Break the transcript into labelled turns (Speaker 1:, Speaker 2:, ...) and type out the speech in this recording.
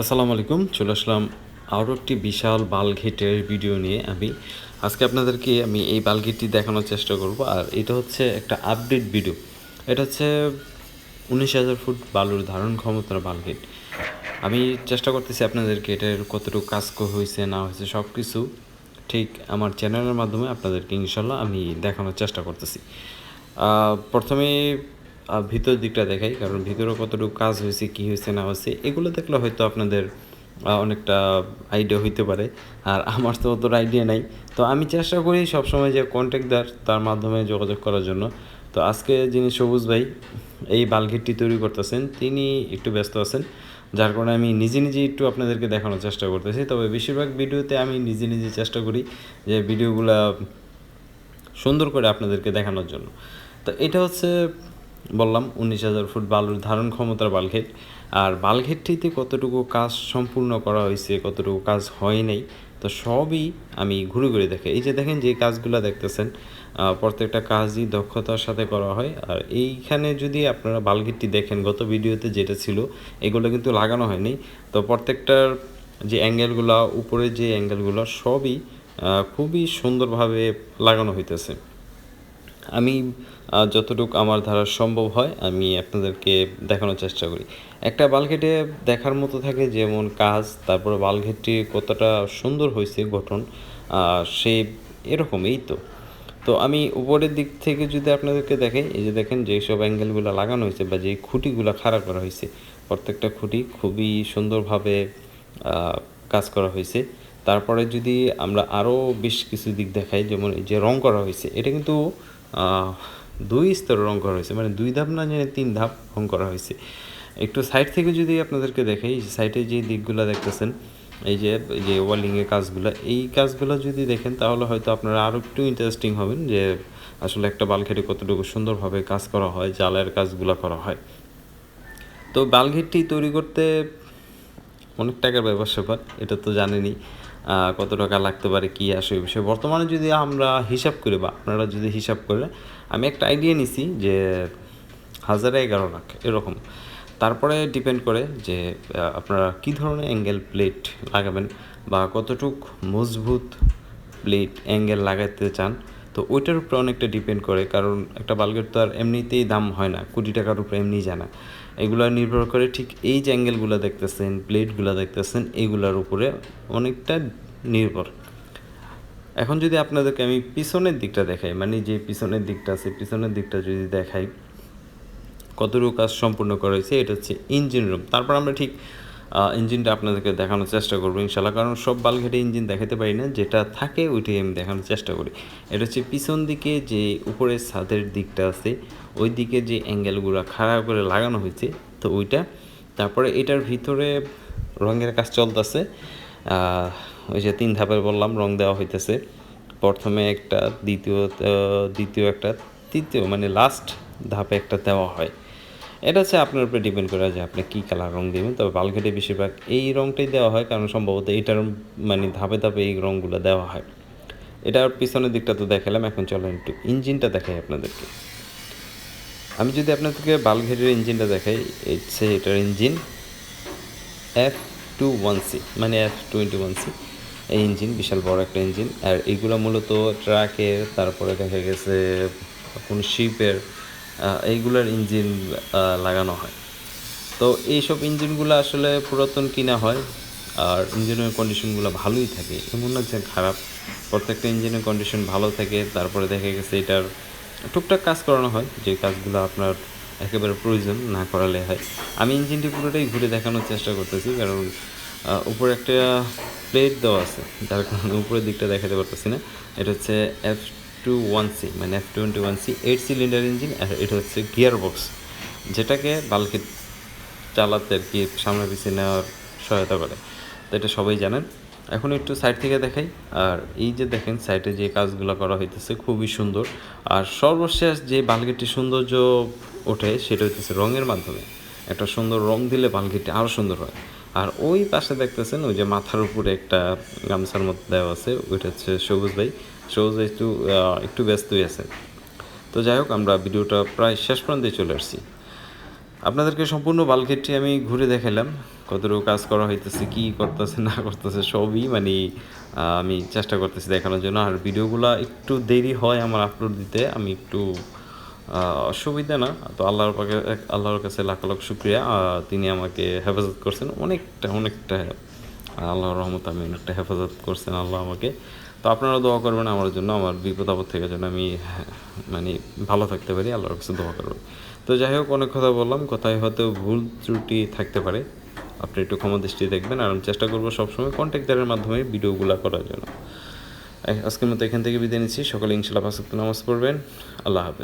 Speaker 1: আসসালামু আলাইকুম, চলে আসলাম আরও একটি বিশাল বালঘেটের ভিডিও নিয়ে। আমি আজকে আপনাদেরকে আমি এই বালঘেটটি দেখানোর চেষ্টা করব, আর এটা হচ্ছে একটা আপডেট ভিডিও এটা হচ্ছে উনিশ হাজার ফুট বালুর ধারণ ক্ষমতার বালঘেট। আমি চেষ্টা করতেছি আপনাদেরকে এটার কতটুকু কাজ হয়েছে, না হয়েছে সব কিছু ঠিক আমার চ্যানেলের মাধ্যমে আপনাদেরকে ইনশাল্লাহ আমি দেখানোর চেষ্টা করতেছি। প্রথমে ভিতর দিকটা দেখাই, কারণ ভিতরে কতটুকু কাজ হয়েছে, কি হয়েছে, না হয়েছে, এগুলো দেখলে হয়তো আপনাদের অনেকটা আইডিয়া হইতে পারে। আর আমার তো অতটা আইডিয়া নাই। তো আমি চেষ্টা করি সবসময় যে কন্ট্যাক্ট দেওয়ার, তার মাধ্যমে যোগাযোগ করার জন্য। তো আজকে যিনি সবুজ ভাই, এই বালঘেটটি তৈরি করতেছেন, তিনি একটু ব্যস্ত আছেন, যার কারণে আমি নিজে নিজে একটু আপনাদেরকে দেখানোর চেষ্টা করতেছি। তবে বেশিরভাগ ভিডিওতে আমি নিজে নিজে চেষ্টা করি যে ভিডিওগুলা সুন্দর করে আপনাদেরকে দেখানোর জন্য। তো এটা হচ্ছে বললাম, উনিশ হাজার ফুট বালুর ধারণ ক্ষমতার বালঘেট আর বালঘেটটিতে কতটুকু কাজ সম্পূর্ণ করা হয়েছে, কতটুকু কাজ হয় নাই, তো সবই আমি ঘুরে ঘুরে দেখে। এই যে দেখেন যে কাজগুলো দেখতেছেন প্রত্যেকটা কাজই দক্ষতার সাথে করা হয়। আর এইখানে যদি আপনারা বালঘেটটি দেখেন, গত ভিডিওতে যেটা ছিল, এগুলো কিন্তু লাগানো হয়নি। তো প্রত্যেকটার যে অ্যাঙ্গেলগুলো উপরে যে অ্যাঙ্গেলগুলো, সবই খুবই সুন্দরভাবে লাগানো হইতেছে। আমি যতটুকু আমার ধারা সম্ভব হয়, আমি আপনাদেরকে দেখানোর চেষ্টা করি। একটা বালঘেটে দেখার মতো থাকে যেমন কাজ, তারপরে বালঘেটটি কতটা সুন্দর হয়েছে গঠন সে এরকম এই তো। তো আমি উপরের দিক থেকে যদি আপনাদেরকে দেখাই, এই যে দেখেন যেসব অ্যাঙ্গেলগুলো লাগানো হয়েছে বা যে খুঁটিগুলো খাড়া করা হয়েছে, প্রত্যেকটা খুঁটি খুবই সুন্দরভাবে কাজ করা হয়েছে। তারপরে যদি আমরা আরও বেশ কিছু দিক দেখাই, যেমন এই যে রং করা হয়েছে, এটা কিন্তু দুই স্তরে রং করা হয়েছে মানে দুই ধাপ না জানি তিন ধাপ রং করা হয়েছে। একটু সাইড থেকে যদি আপনাদেরকে দেখাই সাইডে যে দিকগুলো দেখতেছেন, এই যে যে ওয়ালিংয়ের কাজগুলো, এই কাজগুলো যদি দেখেন, তাহলে হয়তো আপনারা আরও একটু ইন্টারেস্টিং হবেন যে আসলে একটা বালঘেটে কতটুকু সুন্দরভাবে কাজ করা হয়, জালের কাজগুলো করা হয়। তো বালঘেটটি তৈরি করতে অনেক টাকার ব্যাপার স্যাপার, এটা তো জানেনই কত টাকা লাগতে পারে, কী আসে এই বিষয়ে। বর্তমানে যদি আমরা হিসাব করি বা আপনারা যদি হিসাব করে আমি একটা আইডিয়া নিছি যে হাজারে এগারো লাখ, এরকম। তারপরে ডিপেন্ড করে যে আপনারা কী ধরনের অ্যাঙ্গেল প্লেট লাগাবেন বা কতটুক মজবুত প্লেট অ্যাঙ্গেল লাগাতে চান। তো ওইটার উপরে অনেকটা ডিপেন্ড করে, কারণ একটা বালগেট তো আর এমনিতেই দাম হয় না কোটি টাকার উপরে এমনি জানা এগুলো নির্ভর করে ঠিক এই যে অ্যাঙ্গেলগুলো দেখতেছেন প্লেটগুলো দেখতেছেন, এইগুলোর উপরে অনেকটা নির্ভর। এখন যদি আপনাদেরকে আমি পিছনের দিকটা দেখাই মানে যে পিছনের দিকটা আছে, পিছনের দিকটা যদি দেখাই, কতটুকু কাজ সম্পূর্ণ করা হয়েছে, এটা হচ্ছে ইঞ্জিন রুম তারপর আমরা ঠিক ইঞ্জিনটা আপনাদেরকে দেখানোর চেষ্টা করব ইনশাল্লাহ কারণ সব বালঘেটে ইঞ্জিন দেখাতে পারি না, যেটা থাকে ওইটাই আমি দেখানোর চেষ্টা করি। এটা হচ্ছে পিছন দিকে যে উপরের ছাদের দিকটা আছে, ওই দিকে যে অ্যাঙ্গেলগুলো খাড়া করে লাগানো হয়েছে, তো ওইটা। তারপরে এটার ভিতরে রঙের কাজ চলতেছে। ওই যে তিন ধাপের বললাম, রং দেওয়া হইতেছে। প্রথমে একটা, দ্বিতীয় দ্বিতীয় একটা, তৃতীয় মানে লাস্ট ধাপে একটা দেওয়া হয়। এটা হচ্ছে আপনার উপরে ডিপেন্ড করে যে আপনি কী কালার রং দেবেন। তবে বালঘেটে বেশিরভাগ এই রংটাই দেওয়া হয়, কারণ সম্ভবত এইটার মানে ধাপে ধাপে এই রংগুলো দেওয়া হয়। এটার পিছনের দিকটা তো দেখালাম, এখন চলো একটু ইঞ্জিনটা দেখাই আপনাদেরকে। আমি যদি আপনাদেরকে বালঘেটের ইঞ্জিনটা দেখাই হচ্ছে এটার engine F two one C মানে এফ টোয়েন্টি ওয়ান সি এই ইঞ্জিন বিশাল বড় একটা ইঞ্জিন, আর এইগুলো মূলত ট্রাকের, তারপরে দেখা গেছে কোন শিপের এইগুলোর ইঞ্জিন লাগানো হয়। তো এইসব ইঞ্জিনগুলো আসলে পুরাতন কিনা হয়, আর ইঞ্জিনের কন্ডিশনগুলো ভালোই থাকে। এমন না যে খারাপ। প্রত্যেকটা ইঞ্জিনের কন্ডিশন ভালো থাকে, তারপরে দেখা গেছে এটার টুকটাক কাজ করানো হয়, যে কাজগুলো আপনার একেবারে প্রয়োজন না করালে হয়। আমি ইঞ্জিনটি পুরোটাই ঘুরে দেখানোর চেষ্টা করতেছি, কারণ উপরে একটা প্লেট দেওয়া আছে, যার কারণে উপরের দিকটা দেখাতে পারতেছি না। এটা হচ্ছে এফ টু ওয়ান সি মানে F twenty one C eight cylinder engine এটা হচ্ছে গিয়ার বক্স যেটাকে বালকে চালাতে আর কি সামনে পিছিয়ে নেওয়ার সহায়তা করে। তো এটা সবাই জানেন। এখন একটু সাইড থেকে দেখাই। আর এই যে দেখেন সাইডে যে কাজগুলো করা হইতেছে, খুবই সুন্দর। আর সর্বশেষ যে বালগেটটির সৌন্দর্য ওঠে, সেটা হইতেছে রঙের মাধ্যমে। একটা সুন্দর রং দিলে বালগেটটি আরও সুন্দর হয়। আর ওই পাশে দেখতেছেন, ওই যে মাথার উপরে একটা গামছার মতো দেওয়া আছে, ওইটা হচ্ছে সবুজ ভাই। সবুজ ভাই একটু ব্যস্তই আছে। তো যাই হোক, আমরা ভিডিওটা প্রায় শেষ প্রান্তে চলে আসছি। আপনাদেরকে সম্পূর্ণ বালঘেটটি আমি ঘুরে দেখালাম কতটুকু কাজ করা হইতেছে, কী করতেছে, না করতেছে, সবই মানে আমি চেষ্টা করতেছি দেখানোর জন্য। আর ভিডিওগুলো একটু দেরি হয় আমার আপলোড দিতে, আমি একটু অসুবিধা না। তো আল্লাহর আল্লাহর কাছে লাখ লাখ শুক্রিয়া। তিনি আমাকে হেফাজত করছেন অনেকটা অনেকটা আল্লাহর রহমত আমি অনেকটা হেফাজত করছেন আল্লাহ আমাকে। তো আপনারা দোয়া করবেন আমার জন্য, আমার বিপদ আপদ থেকে যেন আমি মানে ভালো থাকতে পারি, আল্লাহর কাছে দোয়া করবেন। তো যাই হোক, অনেক কথা বললাম, কথায় হয়তো ভুল ত্রুটি থাকতে পারে। আপনি একটু ক্ষমা দৃষ্টি দেখবেন, আর আমি চেষ্টা করব সবসময় কন্ট্যাক্টারের মাধ্যমে ভিডিওগুলো করার জন্য। আজকের মতো এখান থেকে বিদায় নিচ্ছি। সকালে ইনশাল্লাহ পাঁচ নামাজ পড়বেন। আল্লাহ হাফেজ।